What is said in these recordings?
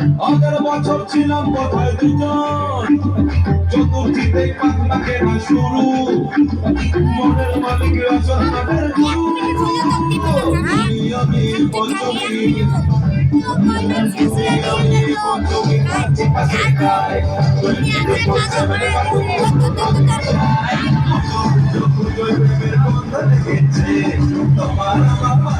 আগের বছর ছিলাম কোথায় দুজন? চতুর্থীতে পাতলা কেনা শুরু। মনের মালিক নামের গুরু। আমি পঞ্চমী কাছে কাছে তোমার আমার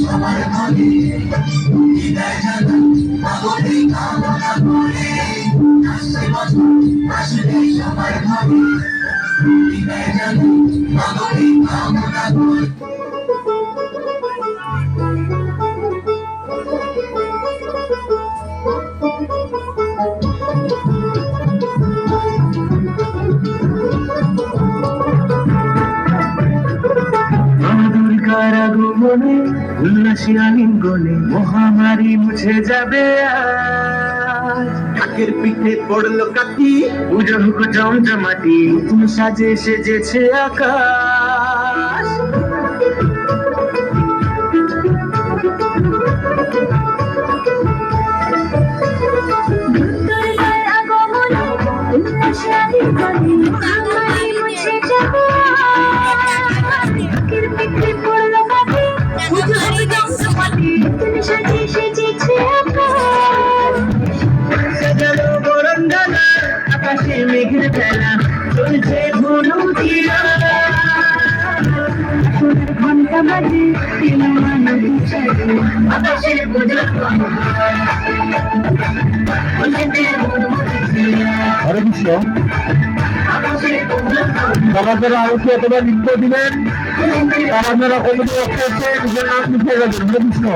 সবার ভাগে বিদায় জানা আগতে কামনা করে আসছে বছর আসবে সবার ভাগে বিদায় জানা আগমনে উল্লাসী আলিঙ্গনে মহামারী মুছে যাবে আজ। ঢাকের পিঠে পড়ল কাটি পুজো হোক জমজমাটি নতুন সাজে সেজেছে আকাশ। দুর্গার আগমনে উল্লাসে আলিঙ্গনে মহামারী মুছে যাবে আকাশে মেঘের বেলা চলছে ধনু হরে দিবেন যারা কমিটি করছে নিজের নাম হরে কৃষ্ণ।